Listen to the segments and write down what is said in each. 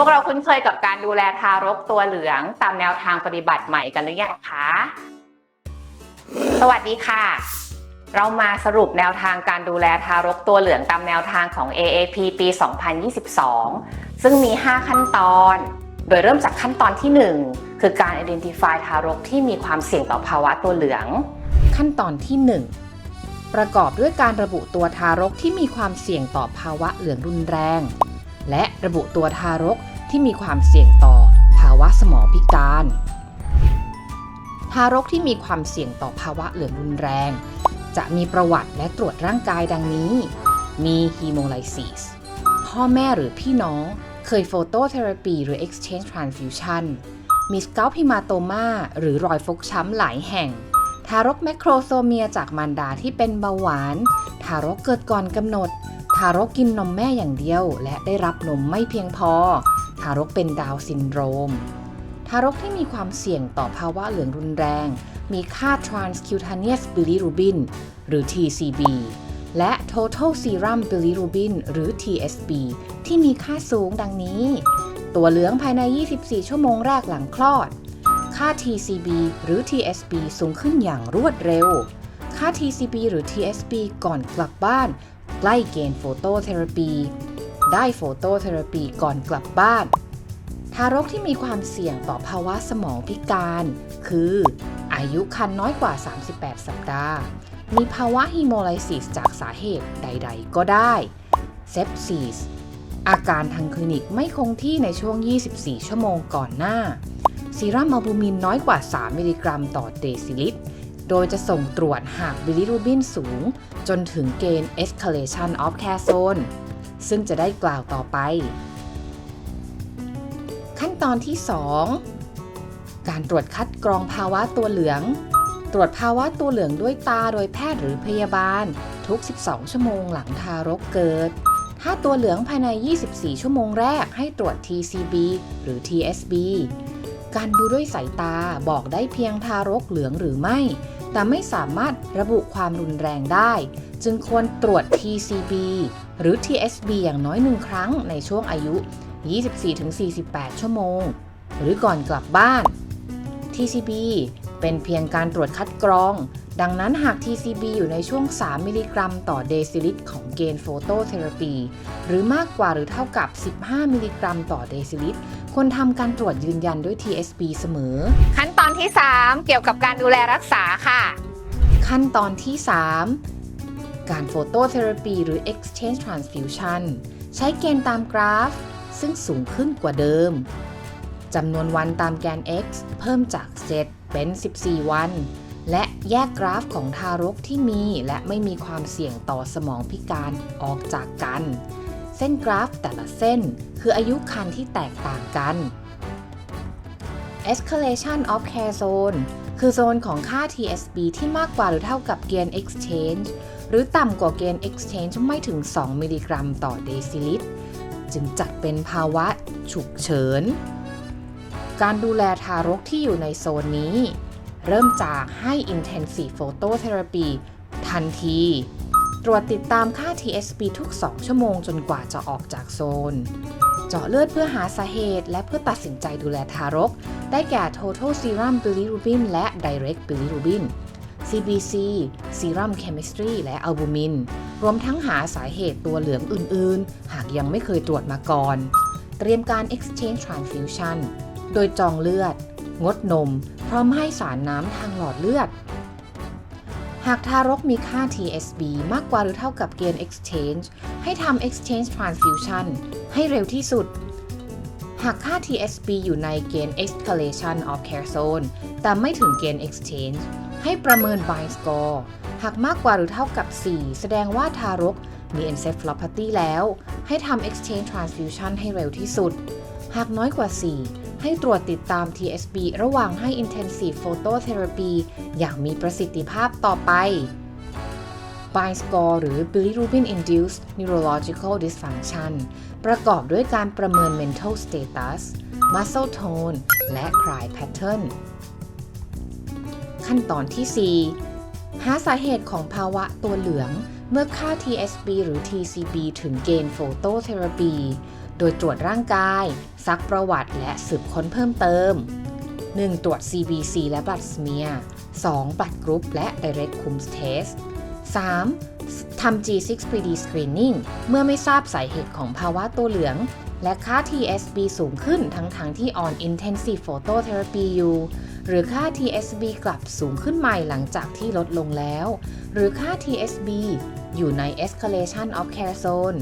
พวกเราคุ้นเคยกับการดูแลทารกตัวเหลือง ตามแนวทางปฏิบัติใหม่กันหรือยังคะ สวัสดีค่ะ เรามาสรุปแนวทางการดูแลทารกตัวเหลืองตามแนวทางของ AAP ปี 2022 ซึ่งมี 5 ขั้นตอน โดยเริ่มจากขั้นตอนที่ 1 คือการ identify ทารกที่มีความเสี่ยงต่อภาวะตัวเหลือง ขั้นตอนที่ 1 ประกอบด้วยการระบุตัวทารกที่มีความเสี่ยงต่อภาวะเหลืองรุนแรง และระบุตัวทารกที่มีความเสี่ยงต่อภาวะสมองพิการ ทารกที่มีความเสี่ยงต่อภาวะเหลืองรุนแรง จะมีประวัติและตรวจร่างกายดังนี้ มีฮีโมไลซิสพ่อแม่หรือพี่น้องเคยโฟโตเทอราปีหรือ exchange transfusion มีสเกลพิมาโตมาหรือรอยฟกช้ำหลายแห่ง ทารกแมคโครโซเมียจากมารดาที่เป็นเบาหวาน ทารกเกิดก่อนกำหนด ทารกกินนมแม่อย่างเดียว และได้รับนมไม่เพียงพอ ทารกเป็นดาวซินโดรม ทารกที่มีความเสี่ยงต่อภาวะเหลืองรุนแรง มีค่า transcutaneous bilirubin หรือ TCB และ total serum bilirubin หรือ TSB ที่มีค่าสูงดังนี้ ตัวเหลืองภายใน 24 ชั่วโมงแรกหลังคลอด ค่า TCB หรือ TSB สูงขึ้นอย่างรวดเร็ว ค่า TCB หรือ TSB ก่อนกลับบ้าน ใกล้เกณฑ์โฟโตเทอราปี ได้โฟโตเทอราปีก่อนกลับบ้าน ทารกที่มีความเสี่ยงต่อภาวะสมองพิการ คืออายุครรภ์น้อยกว่า 38 สัปดาห์ มีภาวะฮีโมไลซิสจากสาเหตุใดๆ ก็ได้ เซปซิส อาการทางคลินิกไม่คงที่ในช่วง 24 ชั่วโมงก่อนหน้า ซีรัมอัลบูมินน้อยกว่า 3 มิลลิกรัมต่อเดซิลิตร โดยจะส่งตรวจหากบิลิรูบินสูง จนถึงเกณฑ์ escalation of care zone ซึ่งจะได้กล่าวต่อไป ขั้นตอนที่ 2 การตรวจคัดกรองภาวะตัวเหลือง ตรวจภาวะตัวเหลืองด้วยตาโดยแพทย์หรือพยาบาล ทุก 12 ชั่วโมงหลังทารกเกิด ถ้าตัวเหลืองภายใน 24 ชั่วโมงแรกให้ตรวจ TCB หรือ TSB การดูด้วยสายตาบอกได้เพียงทารกเหลืองหรือไม่ แต่ไม่สามารถระบุความรุนแรงได้ จึงควรตรวจ TCB หรือ TSB อย่างน้อยหนึ่งครั้งในช่วงอายุ 24-48 ชั่วโมง หรือก่อนกลับบ้าน TCB เป็นเพียงการตรวจคัดกรอง ดังนั้นหาก TCB อยู่ในช่วง 3 มิลลิกรัมต่อเดซิลิตรของเกณฑ์โฟโตเทอราปี หรือมากกว่าหรือเท่ากับ 15 มิลลิกรัมต่อเดซิลิตร ควรทำการตรวจยืนยันด้วย TSB เสมอ ขั้นตอนที่ 3 เกี่ยวกับการดูแลรักษาค่ะ ขั้นตอนที่ 3 การโฟโตเทอราปีหรือ exchange transfusion ใช้เกณฑ์ตามกราฟ ซึ่งสูงขึ้นกว่าเดิมจำนวนวันตามแกน x เพิ่มจาก 7 เป็น 14 วัน และแยกกราฟของทารกที่มีและไม่มีความเสี่ยงต่อสมองพิการออกจากกัน เส้นกราฟแต่ละเส้นคืออายุคันที่แตกต่างกัน escalation of care zone คือโซนของค่า TSB ที่มากกว่าหรือเท่ากับเกณฑ์ exchange หรือต่ำกว่าเกณฑ์ exchange ไม่ถึง 2 มิลลิกรัมต่อเดซิลิตร จึงจัดเป็นภาวะฉุกเฉิน การดูแลทารกที่อยู่ในโซนนี้ เริ่มจากให้ intensive phototherapy ทันที ตรวจติดตามค่า TSB ทุก 2 ชั่วโมงจนกว่าจะออกจากโซน เจาะเลือดเพื่อหาสาเหตุ และเพื่อตัดสินใจดูแลทารก ได้แก่ total serum bilirubin และ direct bilirubin CBC serum chemistry และ albumin รวมทั้งหาสาเหตุตัวเหลืองอื่น ๆ หากยังไม่เคยตรวจมาก่อน เตรียมการ exchange transfusion โดยจองเลือด งดนม พร้อมให้สารน้ำทางหลอดเลือด หากทารกมีค่า TSB มากกว่าหรือเท่ากับเกณฑ์ exchange ให้ทำ exchange transfusion ให้เร็วที่สุด หากค่า TSB อยู่ในเกณฑ์ escalation of care zone แต่ไม่ถึงเกณฑ์ exchange ให้ประเมิน bind score หากมากกว่าหรือเท่ากับ 4 แสดงว่าทารกมี encephalopathy แล้ว ให้ทำ exchange transfusion ให้เร็วที่สุด หากน้อยกว่า 4 ให้ตรวจติดตาม TSB ระหว่างให้ intensive phototherapy อย่างมีประสิทธิภาพต่อไป Bin score หรือ bilirubin induced neurological dysfunction ประกอบด้วยการประเมิน mental status muscle tone และ cry pattern ขั้นตอนที่ 4 หาสาเหตุของภาวะตัวเหลือง เมื่อค่า TSB หรือ TCB ถึงเกณฑ์โฟโตเทอราปี โดยตรวจร่างกาย ซักประวัติและสืบค้นเพิ่มเติม 1. ตรวจ CBC และ Blood Smear 2. Blood Group และ Direct c o o m s Test 3. ทำ G6PD Screening เมื่อไม่ทราบสาเหตุของภาวะตัวเหลือง และค่า TSB สูงขึ้นทั้งทางๆที่ on intensive phototherapy อยู่หรือค่า TSB กลับสูงขึ้นใหม่หลังจากที่ลดลงแล้ว หรือค่า TSB อยู่ใน escalation of care zone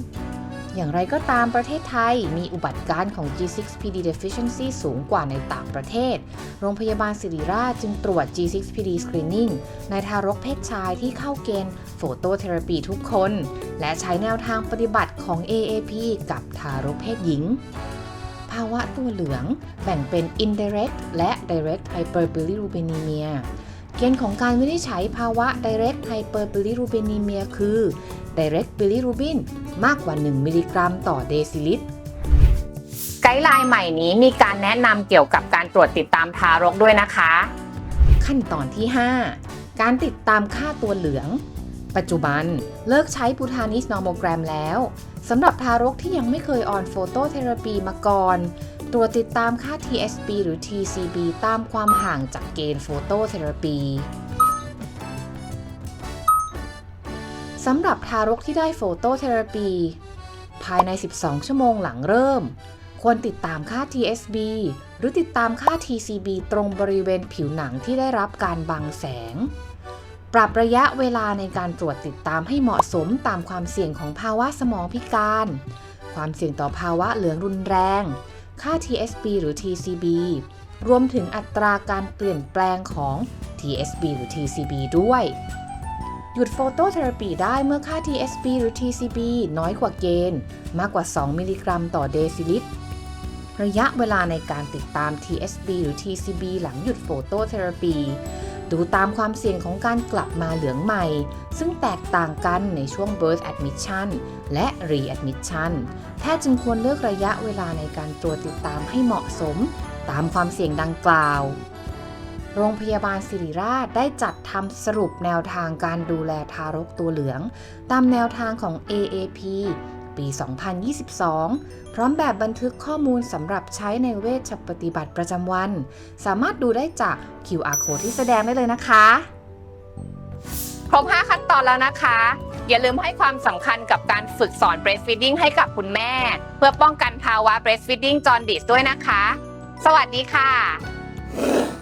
อย่างไรก็ตามประเทศไทยมีอุบัติการ์ของ G6PD deficiency สูงกว่าในต่างประเทศ โรงพยาบาลศิริราชจึงตรวจ G6PD screening ในทารกเพศชายที่เข้าเกณฑ์โฟโตเทอราปีทุกคน และใช้แนวทางปฏิบัติของ AAP กับทารกเพศหญิง ภาวะตัวเหลืองแบ่งเป็น indirect และ direct hyperbilirubinemia เกณฑ์ของการวินิจฉัยภาวะ direct hyperbilirubinemia คือ direct bilirubin มากกว่า 1 มิลลิกรัมต่อเดซิลิตรไกด์ไลน์ใหม่นี้มีการแนะนำเกี่ยวกับการตรวจติดตามทารกด้วยนะคะ ขั้นตอนที่ 5 การติดตามค่าตัวเหลือง ปัจจุบันเลิกใช้บูทานิสนอร์โมแกรมแล้วสำหรับทารกที่ยังไม่เคยออนโฟโตเทอราปีมาก่อนตรวจติดตามค่า TSB หรือ TCB ตามความห่างจากเกณฑ์โฟโตเทอราปี สำหรับทารกที่ได้โฟโตเทอราปี ภายใน 12 ชั่วโมงหลังเริ่ม ควรติดตามค่า TSB หรือติดตามค่า TCB ตรงบริเวณผิวหนังที่ได้รับการบังแสง ปรับระยะเวลาในการตรวจติดตามให้เหมาะสมตามความเสี่ยงของภาวะสมองพิการ ความเสี่ยงต่อภาวะเหลืองรุนแรง ค่า TSB หรือ TCB รวมถึงอัตราการเปลี่ยนแปลงของ TSB หรือ TCB ด้วย หยุดโฟโตเทอราปีได้เมื่อค่า TSB หรือ TCB น้อยกว่าเกณฑ์ มากกว่า 2 มิลลิกรัมต่อเดซิลิตร ระยะเวลาในการติดตาม TSB หรือ TCB หลังหยุดโฟโตเทอราปี ดูตามความเสี่ยงของการกลับมาเหลืองใหม่ ซึ่งแตกต่างกันในช่วง birth admission และ readmission แพทย์จึงควรเลือกระยะเวลาในการตรวจติดตามให้เหมาะสม ตามความเสี่ยงดังกล่าว โรงพยาบาลศิริราชได้จัดทำสรุปแนวทางการดูแลทารกตัวเหลือง ตามแนวทางของ AAP ปี 2022 พร้อมแบบบันทึกข้อมูลสำหรับใช้ในเวชปฏิบัติประจำวัน สามารถดูได้จาก QR code ที่แสดงได้เลยนะคะ ครบ 5 ขั้นตอนแล้วนะคะ อย่าลืมให้ความสำคัญกับการฝึกสอน breastfeeding ให้กับคุณแม่ เพื่อป้องกันภาวะ breastfeeding jaundice ด้วยนะคะ สวัสดีค่ะ